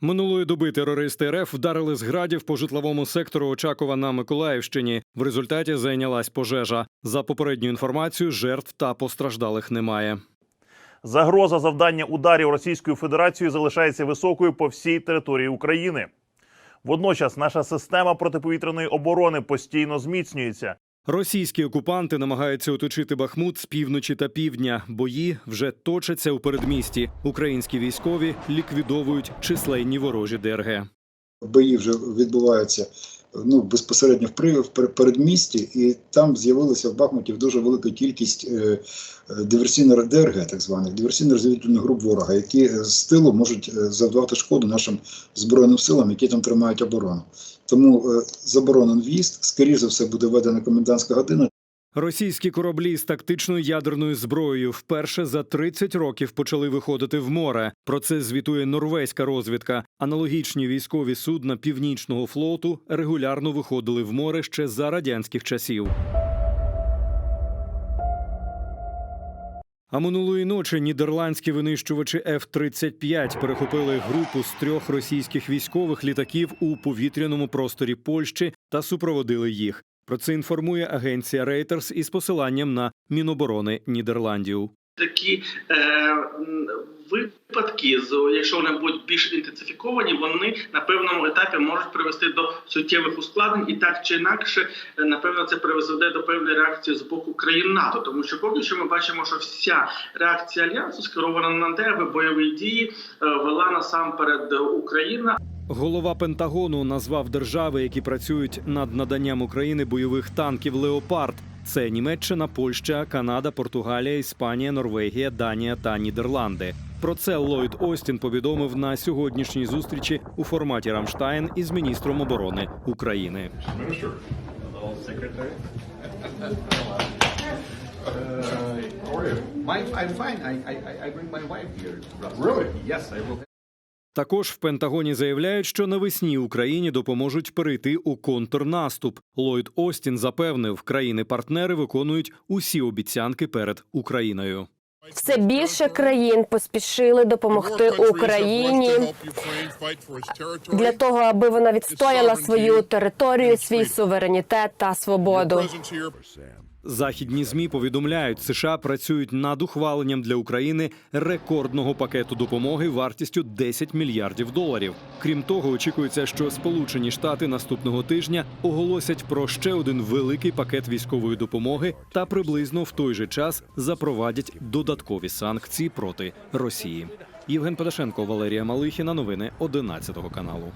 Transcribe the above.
Минулої доби терористи РФ вдарили з градів по житловому сектору Очакова на Миколаївщині. В результаті зайнялась пожежа. За попередню інформацію, жертв та постраждалих немає. Загроза завдання ударів Російською Федерацією залишається високою по всій території України. Водночас наша система протиповітряної оборони постійно зміцнюється. Російські окупанти намагаються оточити Бахмут з півночі та півдня. Бої вже точаться у передмісті. Українські військові ліквідовують численні ворожі ДРГ. бої вже відбуваються ну, безпосередньо в передмісті, і там з'явилася в Бахмуті дуже велика кількість е, е, диверсійних ДРГ, так званих диверсійно-розвідувальних груп ворога, які е, з тилу можуть завдавати шкоду нашим збройним силам, які там тримають оборону. Тому заборонен в'їзд, скоріш за все буде введена комендантська година. Російські кораблі з тактичною ядерною зброєю вперше за 30 років почали виходити в море. Про це звітує норвезька розвідка. Аналогічні військові судна північного флоту регулярно виходили в море ще за радянських часів. А минулої ночі нідерландські винищувачі F-35 перехопили групу з трьох російських військових літаків у повітряному просторі Польщі та супроводили їх. Про це інформує агенція Reuters із посиланням на Міноборони Нідерландів. такі е, випадки, якщо вони будуть більш інтенсифіковані, вони на певному етапі можуть привести до суттєвих ускладнень, і так чи інакше, е, напевно, це призведе до певної реакції з боку країн НАТО, тому що поки що ми бачимо, що вся реакція альянсу скерована на те, аби бойові дії е, вела насамперед Україна, Голова Пентагону назвав держави, які працюють над наданням України бойових танків Леопард. Це Німеччина, Польща, Канада, Португалія, Іспанія, Норвегія, Данія та Нідерланди. Про це Ллойд Остін повідомив на сьогоднішній зустрічі у форматі Рамштайн із міністром оборони України. Minister. Hello, How are you? My, I'm fine. I, I- I bring my wife here. Really? Yes, I will. Також в Пентагоні заявляють, що навесні Україні допоможуть перейти у контрнаступ. Ллойд Остін запевнив, країни-партнери виконують усі обіцянки перед Україною. Все більше країн поспішили допомогти Україні для того, аби вона відстояла свою територію, свій суверенітет та свободу. Західні змі повідомляють, США працюють над ухваленням для України рекордного пакету допомоги вартістю 10 мільярдів доларів. Крім того, очікується, що Сполучені Штати наступного тижня оголосять про ще один великий пакет військової допомоги та приблизно в той же час запровадять додаткові санкції проти Росії. Євген Подашенко, Валерія Малихіна. Новини 11 каналу.